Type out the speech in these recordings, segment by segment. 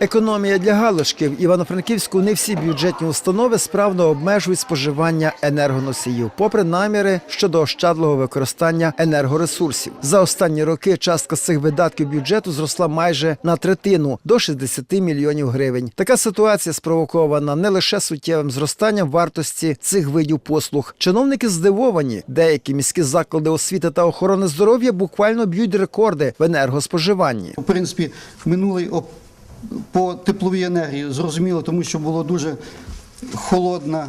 Економія для галушки в Івано-Франківську не всі бюджетні установи справно обмежують споживання енергоносіїв, попри наміри щодо ощадливого використання енергоресурсів. За останні роки частка з цих видатків бюджету зросла майже на третину до 60 мільйонів гривень. Така ситуація спровокована не лише суттєвим зростанням вартості цих видів послуг. Чиновники здивовані, деякі міські заклади освіти та охорони здоров'я буквально б'ють рекорди в енергоспоживанні. В принципі, минулий оп- по тепловій енергії зрозуміло, тому що було дуже холодна.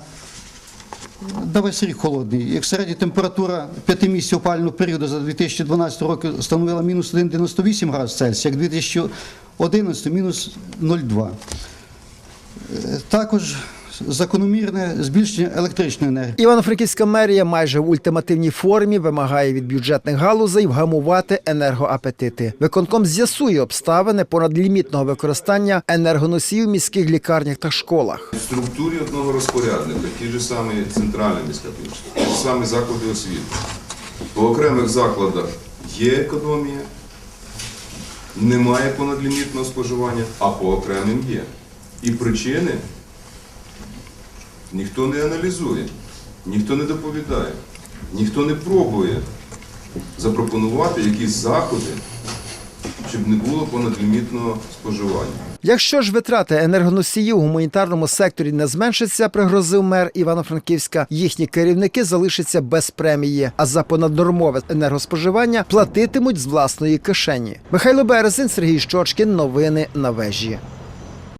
Да весь рік холодний. Як середня температура п'яти місяців опального періоду за 2012 року становила мінус 1,98 градус Цельсія, як 2011 мінус 0,2. Е, Також закономірне збільшення електричної енергії. Івано-Франківська мерія майже в ультимативній формі вимагає від бюджетних галузей вгамувати енергоапетити. Виконком з'ясує обставини понадлімітного використання енергоносіїв в міських лікарнях та школах. В структурі одного розпорядника, ті ж самі центральні міська ті ж самі заклади освіти. По окремих закладах є економія, немає понадлімітного споживання, а по окремим є. І причини ніхто не аналізує, ніхто не доповідає, ніхто не пробує запропонувати якісь заходи, щоб не було понадлімітного споживання. Якщо ж витрати енергоносіїв у гуманітарному секторі не зменшаться, пригрозив мер Івано-Франківська, їхні керівники залишаться без премії, а за понаднормове енергоспоживання платитимуть з власної кишені. Михайло Березин, Сергій Щочкін. Новини на вежі.